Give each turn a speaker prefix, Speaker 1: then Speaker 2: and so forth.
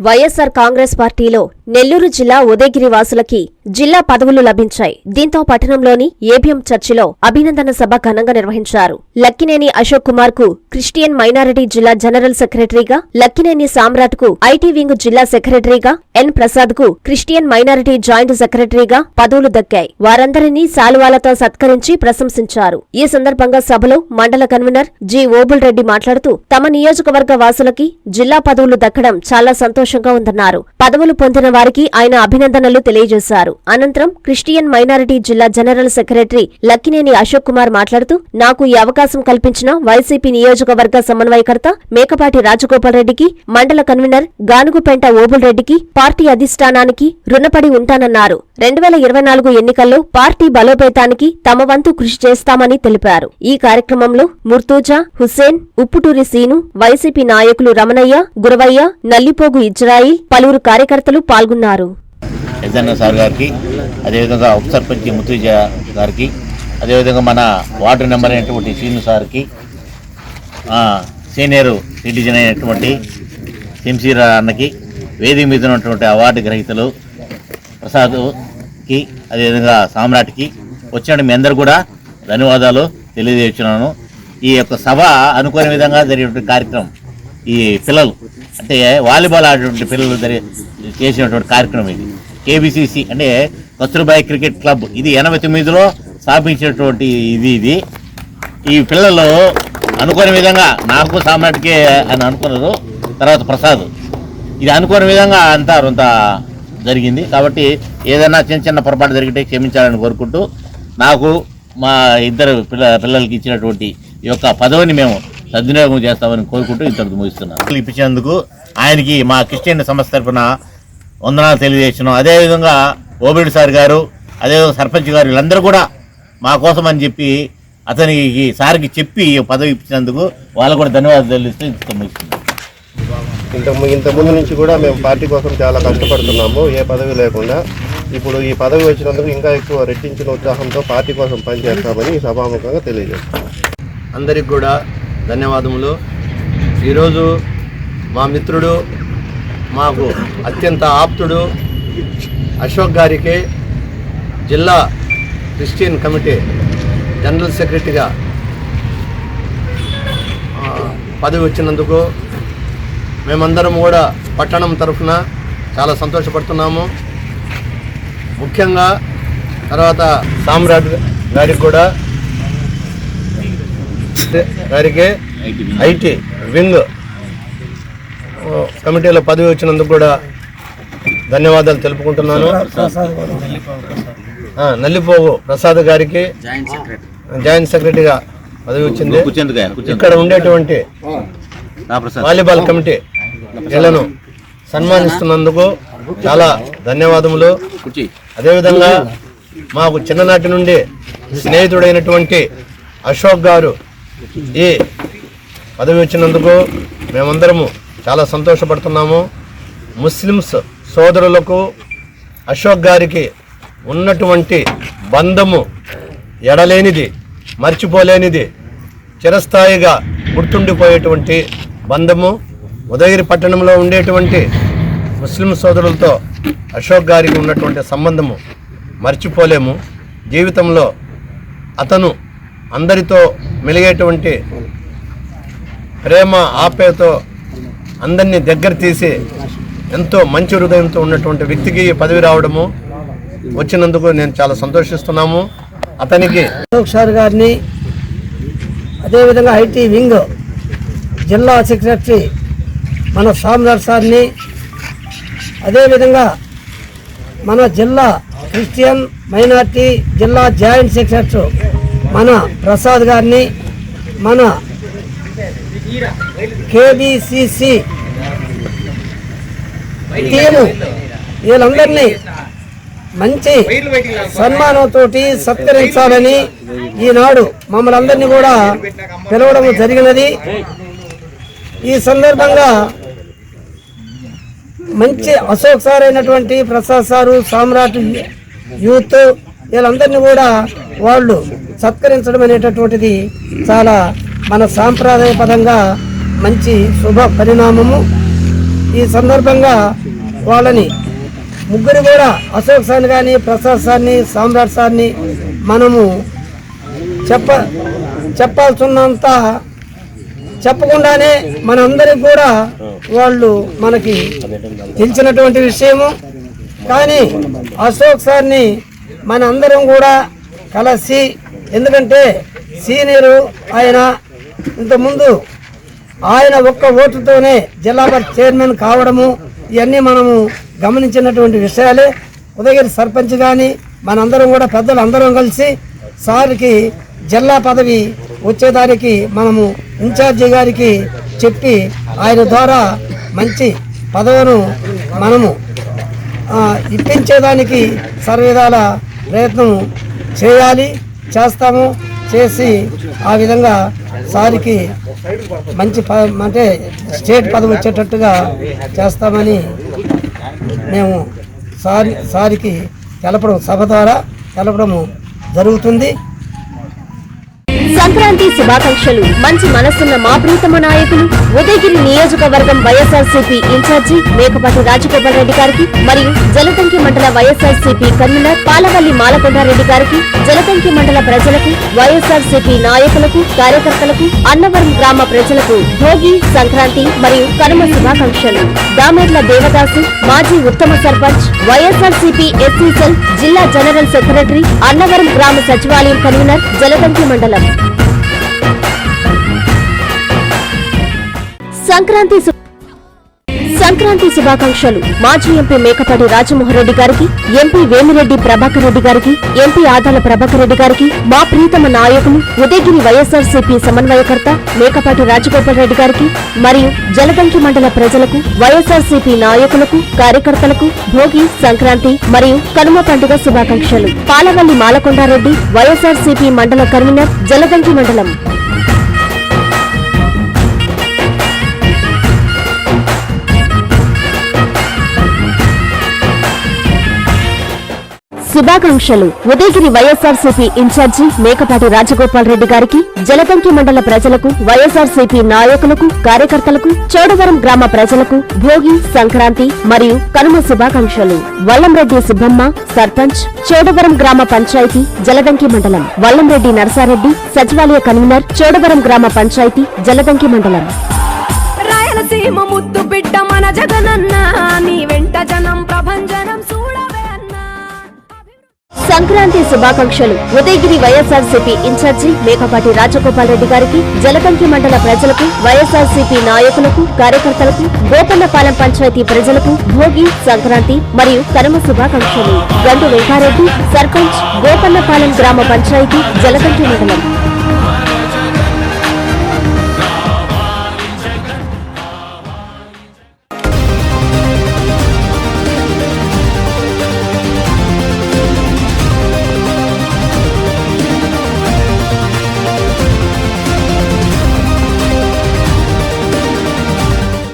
Speaker 1: వైఎస్సార్ కాంగ్రెస్ పార్టీలో నెల్లూరు జిల్లా ఉదయగిరి వాసులకి జిల్లా పదవులు లభించాయి. దీంతో పట్టణంలోని ఏబిఎం చర్చిలో అభినందన సభ ఘనంగా నిర్వహించారు. లక్కినేని అశోక్ కుమార్కు క్రిస్టియన్ మైనారిటీ జిల్లా జనరల్ సెక్రటరీగా లక్కినేని సామ్రాట్కు ఐటీ వింగ్ జిల్లా సెక్రటరీగా ఎన్ ప్రసాద్కు క్రిస్టియన్ మైనారిటీ జాయింట్ సెక్రటరీగా పదవులు దక్కాయి. వారందరినీ శాలువాలతో సత్కరించి ప్రశంసించారు. ఈ సందర్భంగా సభలో మండల కన్వీనర్ జి ఓబుల్ రెడ్డి మాట్లాడుతూ తమ నియోజకవర్గ వాసులకి జిల్లా పదవులు దక్కడం చాలా సంతోషంగా ఉందన్నారు. పదవులు పొందిన వారికి ఆయన అభినందనలు తెలియజేశారు. అనంతరం క్రిస్టియన్ మైనారిటీ జిల్లా జనరల్ సెక్రటరీ లక్కినేని అశోక్ కుమార్ మాట్లాడుతూ నాకు ఈ అవకాశం కల్పించిన వైసీపీ నియోజకవర్గ సమన్వయకర్త మేకపాటి రాజగోపాల్ రెడ్డికి మండల కన్వీనర్ గానుగుపెంట ఓబుల్ రెడ్డికి పార్టీ అధిష్టానానికి రుణపడి ఉంటానన్నారు. రెండు వేల ఇరవై నాలుగు ఎన్నికల్లో పార్టీ బలోపేతానికి తమ వంతు కృషి చేస్తామని తెలిపారు. ఈ కార్యక్రమంలో ముర్తూజా హుస్సేన్ ఉప్పుటూరి సీను వైసీపీ నాయకులు రమణయ్య గురవయ్య నల్లిపోగు ఇజ్రాయిల్ పలువురు కార్యకర్తలు పాల్గొన్నారు.
Speaker 2: ఎద్దన్న సార్ గారికి అదేవిధంగా ఉప సర్పంచ్ ముత్తుజ గారికి అదేవిధంగా మన వార్డు నెంబర్ అయినటువంటి శ్రీను సార్కి సీనియర్ సిటిజన్ అయినటువంటి శంసీర అన్నకి వేదిక మీద ఉన్నటువంటి అవార్డు గ్రహీతలు ప్రసాద్కి అదేవిధంగా సామ్రాట్కి వచ్చిన మీ అందరు కూడా ధన్యవాదాలు తెలియజేస్తున్నాను. ఈ యొక్క సభ అనుకోని విధంగా జరిగినటువంటి కార్యక్రమం ఈ పిల్లలు అంటే వాలీబాల్ ఆడేటువంటి పిల్లలు చేసినటువంటి కార్యక్రమం ఇది. కేబిసిసి అంటే కస్తూర్బాయి క్రికెట్ క్లబ్. ఇది ఎనభై తొమ్మిదిలో స్థాపించినటువంటి ఇది ఇది. ఈ పిల్లలు అనుకోని విధంగా నాకు సామ్రాట్కే అని అనుకున్నారు. తర్వాత ప్రసాద్. ఇది అనుకోని విధంగా అంతా అంత జరిగింది. కాబట్టి ఏదైనా చిన్న చిన్న పొరపాటు జరిగితే క్షమించాలని కోరుకుంటూ నాకు మా ఇద్దరు పిల్ల పిల్లలకి ఇచ్చినటువంటి ఈ యొక్క పదవిని మేము సద్వినియోగం చేస్తామని కోరుకుంటూ ఇంతకు ముగిస్తున్నాను. ఇప్పించినందుకు ఆయనకి మా క్రిస్టియన్ సంస్థ తరఫున వందనాలు తెలియజేస్తున్నాం. అదేవిధంగా ఓబిడి సార్ గారు అదేవిధంగా సర్పంచ్ గారు వీళ్ళందరూ కూడా మా కోసం అని చెప్పి అతనికి సార్కి చెప్పి ఈ పదవి ఇప్పించినందుకు వాళ్ళకు కూడా ధన్యవాదాలు తెలియజేస్తూ ఇంతకు ముగిస్తున్నాను.
Speaker 3: ఇంత ఇంత ముందు నుంచి కూడా మేము పార్టీ కోసం చాలా కష్టపడుతున్నాము ఏ పదవి లేకుండా. ఇప్పుడు ఈ పదవి వచ్చినందుకు ఇంకా ఎక్కువ రెట్టించిన ఉత్సాహంతో పార్టీ కోసం పనిచేస్తామని ఈ సభాముఖంగా తెలియజేస్తాం అందరికి కూడా ధన్యవాదములు. ఈరోజు మా మిత్రుడు మాకు అత్యంత ఆప్తుడు అశోక్ గారికి జిల్లా క్రిస్టియన్ కమిటీ జనరల్ సెక్రటరీగా పదవి వచ్చినందుకు మేమందరం కూడా పట్టణం తరఫున చాలా సంతోషపడుతున్నాము. ముఖ్యంగా తర్వాత సామ్రాట్ గారికి కూడా గారికి ఐటీ వింగ్. కమిటీలో పదవి వచ్చినందుకు కూడా ధన్యవాదాలు తెలుపుకుంటున్నాను. నల్లిపోవు నల్లిపోగు ప్రసాద్ గారికి జాయింట్ సెక్రటరీగా పదవి వచ్చింది. ఇక్కడ ఉండేటువంటి వాలీబాల్ కమిటీ వీళ్ళను సన్మానిస్తున్నందుకు చాలా ధన్యవాదములు. అదేవిధంగా మాకు చిన్ననాటి నుండి స్నేహితుడైనటువంటి అశోక్ గారు ఈ పదవి వచ్చినందుకు మేమందరము చాలా సంతోషపడుతున్నాము. ముస్లిమ్స్ సోదరులకు అశోక్ గారికి ఉన్నటువంటి బంధము ఎడలేనిది మర్చిపోలేనిది చిరస్థాయిగా గుర్తుండిపోయేటువంటి బంధము. ఉదయగిరి పట్టణంలో ఉండేటువంటి ముస్లిం సోదరులతో అశోక్ గారికి ఉన్నటువంటి సంబంధము మర్చిపోలేము. జీవితంలో అతను అందరితో మెలిగేటువంటి ప్రేమ ఆపేతో అందరినీ దగ్గర తీసి ఎంతో మంచి హృదయంతో ఉన్నటువంటి వ్యక్తికి పదవి రావడము వచ్చినందుకు నేను చాలా సంతోషిస్తున్నాము. అతనికి
Speaker 4: అశోక్ సార్ గారిని అదేవిధంగా ఐటీ వింగ్ జిల్లా సెక్రటరీ మన సామ్రాట్ సార్ని అదేవిధంగా మన జిల్లా క్రిస్టియన్ మైనార్టీ జిల్లా జాయింట్ సెక్రటరీ మన ప్రసాద్ గారిని మన కేబిసిసి టీము వీళ్ళందరినీ మంచి సన్మానంతో సత్కరించాలని ఈనాడు మమ్మల్ని అందరినీ కూడా పిలవడం జరిగినది. ఈ సందర్భంగా మంచి అశోక్ సార్ అయినటువంటి ప్రసాద్ సారు సామ్రాట్ యూత్ వీళ్ళందరినీ కూడా వాళ్ళు సత్కరించడం అనేటటువంటిది చాలా మన సాంప్రదాయ పదంగా మంచి శుభ పరిణామము. ఈ సందర్భంగా వాళ్ళని ముగ్గురు కూడా అశోక్ సార్ని కానీ ప్రసాద్ సార్ని సామ్రాట్ సార్ని మనము చెప్ప చెప్పాల్సినంత చెప్పకుండానే మనందరికి కూడా వాళ్ళు మనకి తెలిసినటువంటి విషయము. కానీ అశోక్ సార్ని మనందరం కూడా కలిసి ఎందుకంటే సీనియరు ఆయన ఇంతకుముందు ఆయన ఒక్క ఓటుతోనే జిల్లా చైర్మన్ కావడము ఇవన్నీ మనము గమనించినటువంటి విషయాలే. ఉదయగిరి సర్పంచ్ కానీ మనందరం కూడా పెద్దలు అందరం కలిసి సార్కి జిల్లా పదవి వచ్చేదానికి మనము ఇన్ఛార్జి గారికి చెప్పి ఆయన ద్వారా మంచి పదవును మనము ఇప్పించేదానికి సర్వవిధాల ప్రయత్నం చేయాలి. చేస్తాము చేసి ఆ విధంగా సారికి మంచి అంటే స్టేట్ పదవి వచ్చేటట్టుగా చేస్తామని మేము సారి సారికి తెలపడం సభ ద్వారా తెలపడము జరుగుతుంది.
Speaker 1: సంక్రాంతి శుభాకాంక్షలు. మంచి మనసున్న మా ప్రీతమ నాయకులు ఉదయగిరి నియోజకవర్గం వైఎస్ఆర్సీపీ ఇన్ఛార్జి మేకపాటి రాజగోపాల్ రెడ్డి గారికి మరియు జలతంకి మండల వైఎస్ఆర్సీపీ కన్వీనర్ పాలవల్లి మాలకొండారెడ్డి గారికి జలతంకి మండల ప్రజలకు వైఎస్ఆర్సీపీ నాయకులకు కార్యకర్తలకు అన్నవరం గ్రామ ప్రజలకు భోగి సంక్రాంతి మరియు కనుమ శుభాకాంక్షలు. దామెర్ల దేవదాసు మాజీ ఉత్తమ సర్పంచ్ వైఎస్ఆర్సీపీ ఎస్సీ సెల్ జిల్లా జనరల్ సెక్రటరీ అన్నవరం గ్రామ సచివాలయం కన్వీనర్ జలతంకి మండలం. సంక్రాంతి సంక్రాంతి శుభాకాంక్షలు. మాజీ ఎంపీ మేకపాటి రాజమోహన్ రెడ్డి గారికి ఎంపీ వేమిరెడ్డి ప్రభాకర్ రెడ్డి గారికి ఎంపీ ఆదాల ప్రభాకర్ రెడ్డి గారికి మా ప్రీతమ నాయకులు ఉదయగిరి వైఎస్ఆర్సీపీ సమన్వయకర్త మేకపాటి రాజగోపాల్ రెడ్డి గారికి మరియు జలగంకి మండల ప్రజలకు వైఎస్ఆర్సీపీ నాయకులకు కార్యకర్తలకు భోగి సంక్రాంతి మరియు కనుమ పండుగ శుభాకాంక్షలు. పాలవల్లి మాలకొండారెడ్డి వైఎస్ఆర్సీపీ మండల కన్వీనర్ జలగంకి మండలం. శుభాకాంక్షలు. ఉదయగిరి వైఎస్ఆర్సీపీ ఇన్ఛార్జి మేకపాటి రాజగోపాల్ రెడ్డి గారికి జలదంకి మండల ప్రజలకు వైఎస్ఆర్సీపీ నాయకులకు కార్యకర్తలకు చోడవరం గ్రామ ప్రజలకు భోగి సంక్రాంతి మరియు కనుమ శుభాకాంక్షలు. వల్లంరెడ్డి సుబ్బమ్మ సర్పంచ్ చోడవరం గ్రామ పంచాయతీ జలదంకి మండలం. వల్లంరెడ్డి నరసారెడ్డి సచివాలయ కన్వీనర్ చోడవరం గ్రామ పంచాయతీ జలదంకి మండలం.
Speaker 5: రాయలసీమ ముద్దు బిడ్డ మన జగనన్న నీ వెంట జనం ప్రభంజనం
Speaker 1: సంక్రాంతి శుభాకాంక్షలు. ఉదయగిరి వైఎస్ఆర్సీపీ ఇన్ఛార్జి మేకపాటి రాజగోపాల్ రెడ్డి గారికి జలకంకి మండల ప్రజలకు వైఎస్ఆర్సీపీ నాయకులకు కార్యకర్తలకు గోపన్నపాలెం పంచాయతీ ప్రజలకు భోగి సంక్రాంతి మరియు కనుమ శుభాకాంక్షలు. గండు వెంకారెడ్డి సర్పంచ్ గోపన్నపాలెం గ్రామ పంచాయతీ జలకంకి మండలం.